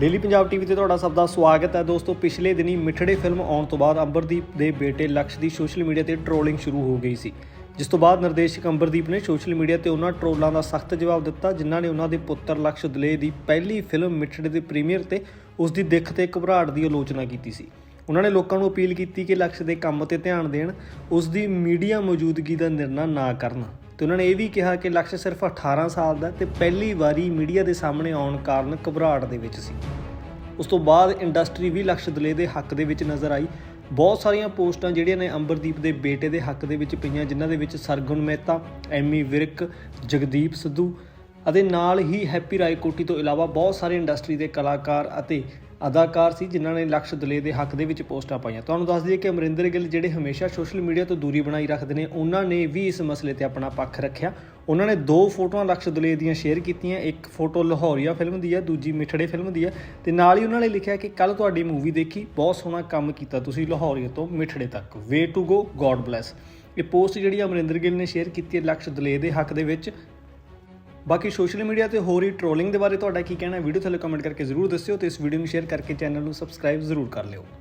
Daily Punjab TV ਤੇ ਤੁਹਾਡਾ ਸਭ ਦਾ ਸਵਾਗਤ ਹੈ। ਦੋਸਤੋ, ਪਿਛਲੇ ਦਿਨੀ ਮਿੱਠੜੇ ਫਿਲਮ ਆਉਣ ਤੋਂ ਬਾਅਦ ਅੰਬਰਦੀਪ ਦੇ ਬੇਟੇ ਲਕਸ਼ ਦੀ ਸੋਸ਼ਲ ਮੀਡੀਆ ਤੇ ਟ੍ਰੋਲਿੰਗ ਸ਼ੁਰੂ ਹੋ ਗਈ ਸੀ। ਜਿਸ ਤੋਂ ਬਾਅਦ ਨਿਰਦੇਸ਼ਕ ਅੰਬਰਦੀਪ ਨੇ ਸੋਸ਼ਲ ਮੀਡੀਆ ਤੇ ਉਹਨਾਂ ਟ੍ਰੋਲਾਂ ਦਾ ਸਖਤ ਜਵਾਬ ਦਿੱਤਾ, ਜਿਨ੍ਹਾਂ ਨੇ ਉਹਨਾਂ ਦੇ ਪੁੱਤਰ ਲਕਸ਼ ਦਲੇ ਦੀ ਪਹਿਲੀ ਫਿਲਮ ਮਿੱਠੜੇ ਦੇ ਪ੍ਰੀਮੀਅਰ ਤੇ ਉਸ ਦੀ ਦਿੱਖ ਤੇ ਘਬਰਾਹਟ ਦੀ ਆਲੋਚਨਾ ਕੀਤੀ ਸੀ। ਉਹਨਾਂ ਨੇ ਲੋਕਾਂ ਨੂੰ ਅਪੀਲ ਕੀਤੀ ਕਿ ਲਕਸ਼ ਦੇ ਕੰਮ ਤੇ ਧਿਆਨ ਦੇਣ, ਉਸ ਦੀ ਮੀਡੀਆ ਮੌਜੂਦਗੀ ਦਾ ਨਿਰਣਾ ਨਾ ਕਰਨ। ਤੇ ਉਹਨਾਂ ਨੇ ਇਹ ਵੀ ਕਿਹਾ ਕਿ ਲਕਸ਼ ਸਿਰਫ 18 ਸਾਲ ਦਾ ਤੇ ਪਹਿਲੀ ਵਾਰੀ ਮੀਡੀਆ ਦੇ ਸਾਹਮਣੇ ਆਉਣ ਕਾਰਨ ਘਬਰਾਹਟ ਦੇ ਵਿੱਚ ਸੀ। ਉਸ ਤੋਂ ਬਾਅਦ ਇੰਡਸਟਰੀ ਵੀ ਲਕਸ਼ ਦਲੇ ਦੇ ਹੱਕ ਦੇ ਵਿੱਚ ਨਜ਼ਰ ਆਈ। ਬਹੁਤ ਸਾਰੀਆਂ ਪੋਸਟਾਂ ਜਿਹੜੀਆਂ ਨੇ ਅੰਬਰਦੀਪ ਦੇ ਬੇਟੇ ਦੇ ਹੱਕ ਦੇ ਵਿੱਚ ਪਈਆਂ, ਜਿਨ੍ਹਾਂ ਦੇ ਵਿੱਚ ਸਰਗੁਣ ਮਹਿਤਾ, ਐਮੀ ਵਿਰਕ, ਜਗਦੀਪ ਸਿੱਧੂ ਅਤੇ ਨਾਲ ਹੀ ਹੈਪੀ ਰਾਏ ਕੋਟੀ ਤੋਂ ਇਲਾਵਾ ਬਹੁਤ ਸਾਰੇ ਇੰਡਸਟਰੀ ਦੇ ਕਲਾਕਾਰ ਅਤੇ ਅਦਾਕਾਰ ਸੀ, ਜਿਨ੍ਹਾਂ ਨੇ ਲਕਸ਼ ਦੁਲੇ ਦੇ ਹੱਕ ਦੇ ਵਿੱਚ ਪੋਸਟਾਂ ਪਾਈਆਂ। ਤੁਹਾਨੂੰ ਦੱਸ ਦਈਏ ਕਿ ਅਮਰਿੰਦਰ ਗਿੱਲ ਜਿਹੜੇ ਹਮੇਸ਼ਾ ਸੋਸ਼ਲ ਮੀਡੀਆ ਤੋਂ ਦੂਰੀ ਬਣਾਈ ਰੱਖਦੇ ਨੇ, ਉਹਨਾਂ ਨੇ ਵੀ ਇਸ ਮਸਲੇ ਤੇ ਆਪਣਾ ਪੱਖ ਰੱਖਿਆ। ਉਹਨਾਂ ਨੇ ਦੋ ਫੋਟੋਆਂ ਲਕਸ਼ ਦੁਲੇ ਦੀਆਂ ਸ਼ੇਅਰ ਕੀਤੀਆਂ, ਇੱਕ ਫੋਟੋ ਲਾਹੌਰੀਆ ਫਿਲਮ ਦੀ ਹੈ, ਦੂਜੀ ਮਿਠੜੇ ਫਿਲਮ ਦੀ ਹੈ, ਤੇ ਨਾਲ ਹੀ ਉਹਨਾਂ ਨੇ ਲਿਖਿਆ ਕਿ ਕੱਲ ਤੁਹਾਡੀ ਮੂਵੀ ਦੇਖੀ, ਬਹੁਤ ਸੋਹਣਾ ਕੰਮ ਕੀਤਾ ਤੁਸੀਂ ਲਾਹੌਰੀਆ ਤੋਂ ਮਿਠੜੇ ਤੱਕ। Way to go God bless ਇਹ ਪੋਸਟ ਜਿਹੜੀ ਅਮਰਿੰਦਰ ਗਿੱਲ ਨੇ ਸ਼ੇਅਰ ਕੀਤੀ ਹੈ, ਲਕਸ਼ ਦੁਲੇ ਦੇ ਹੱਕ ਦੇ ਵਿੱਚ ਬਾਕੀ ਸੋਸ਼ਲ ਮੀਡੀਆ ਤੇ ਹੋ ਰਹੀ ਟ੍ਰੋਲਿੰਗ ਦੇ ਬਾਰੇ ਤੁਹਾਡਾ ਕੀ ਕਹਿਣਾ ਹੈ, ਵੀਡੀਓ ਥੱਲੇ ਕਮੈਂਟ ਕਰਕੇ ਜ਼ਰੂਰ ਦੱਸਿਓ ਤੇ ਇਸ ਵੀਡੀਓ ਨੂੰ ਸ਼ੇਅਰ ਕਰਕੇ ਚੈਨਲ ਨੂੰ ਸਬਸਕ੍ਰਾਈਬ ਜ਼ਰੂਰ ਕਰ ਲਿਓ।